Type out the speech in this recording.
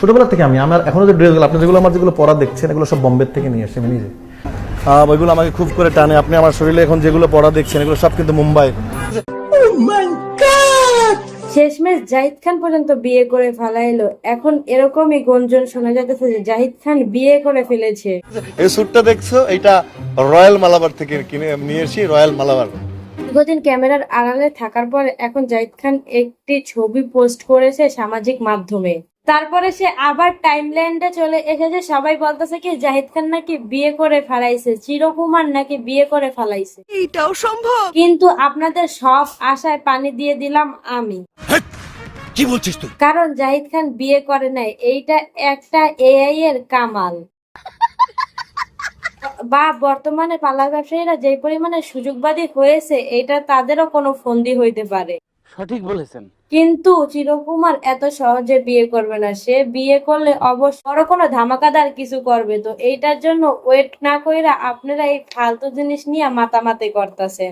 ছোটবেলা থেকে আমি আমার এখনও যে ড্রেসগুলো আপনি যেগুলো আমার যেগুলো পড়া দেখছেন এগুলো সব বোম্বের থেকে নিয়ে এসে আমি নিজে। ওইগুলো আমাকে খুব করে টানে। আপনি আমার শরীরে এখন যেগুলো পড়া দেখছেন এগুলো সব কিন্তু মুম্বাই। শেষমেশ জাহিদ খান পর্যন্ত বিয়ে করে ফেলাইলো। এখন এরকমই গুঞ্জন শোনা যাচ্ছে যে জাহিদ খান বিয়ে করে ফেলেছে। এই স্যুটটা দেখছ? এটা রয়্যাল মালাবার থেকে কিনে নিয়ে এসেছি রয়্যাল মালাবার। দীর্ঘদিন ক্যামেরার আড়ালে থাকার পর এখন জাহিদ খান একটি ছবি পোস্ট করেছে সামাজিক মাধ্যমে। তারপরে সে আবার টাইমলাইনটা চলে এসেছে। সবাই বলতেছে কি জাহিদ খান নাকি বিয়ে করে ফেলাইছে চিরকুমার নাকি বিয়ে করে ফেলাইছে। এইটাও সম্ভব? কিন্তু আপনাদের সব আশায় পানি দিয়ে দিলাম আমি। কি বলছিস তুই? কারণ জাহিদ খান বিয়ে করে নাই এইটা একটা এআই এর কামাল। বা বর্তমানে পার্লার ব্যবসায়ীরা যে পরিমাণে সুযোগবাদী হয়েছে এটা তাদেরও কোনো ফন্দি হইতে পারে। সঠিক বলেছেন। কিন্তু চিরকুমার এত সহজে বিয়ে করবে না। সে বিয়ে করলে অবশ্য বড় কোনো ধামাকাদার কিছু করবে। তো এইটার জন্য ওয়েট না কইরা আপনারা এই ফালতু জিনিস নিয়ে মাতামাতি করতেছেন।